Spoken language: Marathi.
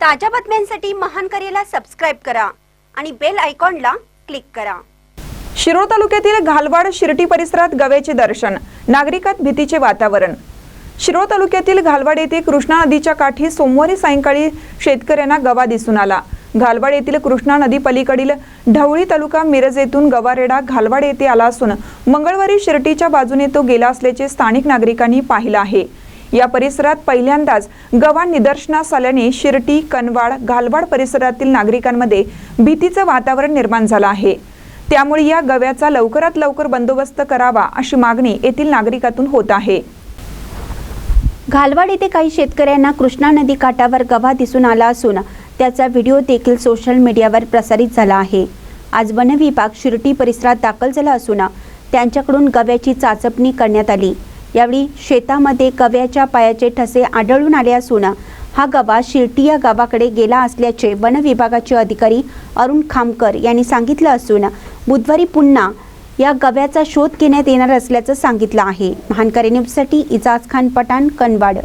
ताज्या बातम्यांसाठी महान करेला सबस्क्राईब करा आणि बेल आयकॉनला क्लिक करा. शिरोळ तालुक्यातील घालवाड शिर्टी परिसरात गव्याचे दर्शन नागरिकात भीतीचे वातावरण. शिरोळ तालुक्यातील घालवाड येथे कृष्णा नदीच्या काठी सोमवारी सायंकाळी शेतकऱ्यांना गवा दिसून आला. घालवाड येथील कृष्णा नदी पलीकडील ढवळी तालुका मिरज येथून गवारेडा घालवाड येथे आला असून मंगळवारी शिर्टीच्या बाजूने तो गेला असल्याचे स्थानिक नागरिकांनी पाहिलं आहे. या परिसरात पहिल्यांदाच गवा निदर्शनास आल्याने शिर्टी कनवाड घालवाड परिसरातील नागरिकांमध्ये भीतीचं वातावरण निर्माण झालं आहे. त्यामुळे या गव्याचा लवकरात लवकर बंदोबस्त करावा अशी मागणी येथील नागरिकातून होत आहे. घालवाड येथे काही शेतकऱ्यांना कृष्णा नदी काठावर गव्हा दिसून आला असून त्याचा व्हिडिओ देखील सोशल मीडियावर प्रसारित झाला आहे. आज वन विभाग शिर्टी परिसरात दाखल झाला असून त्यांच्याकडून गव्याची चाचपणी करण्यात आली. यावेळी शेतामध्ये गव्याच्या पायाचे ठसे आढळून आले असून हा गवा शिर्टी या गावाकडे गेला असल्याचे वन विभागाचे अधिकारी अरुण खामकर यांनी सांगितलं असून बुधवारी पुन्हा या गव्याचा शोध घेण्यात येणार असल्याचं सांगितलं आहे. महानकरे न्यूजसाठी इजाज खान पठाण कनवाड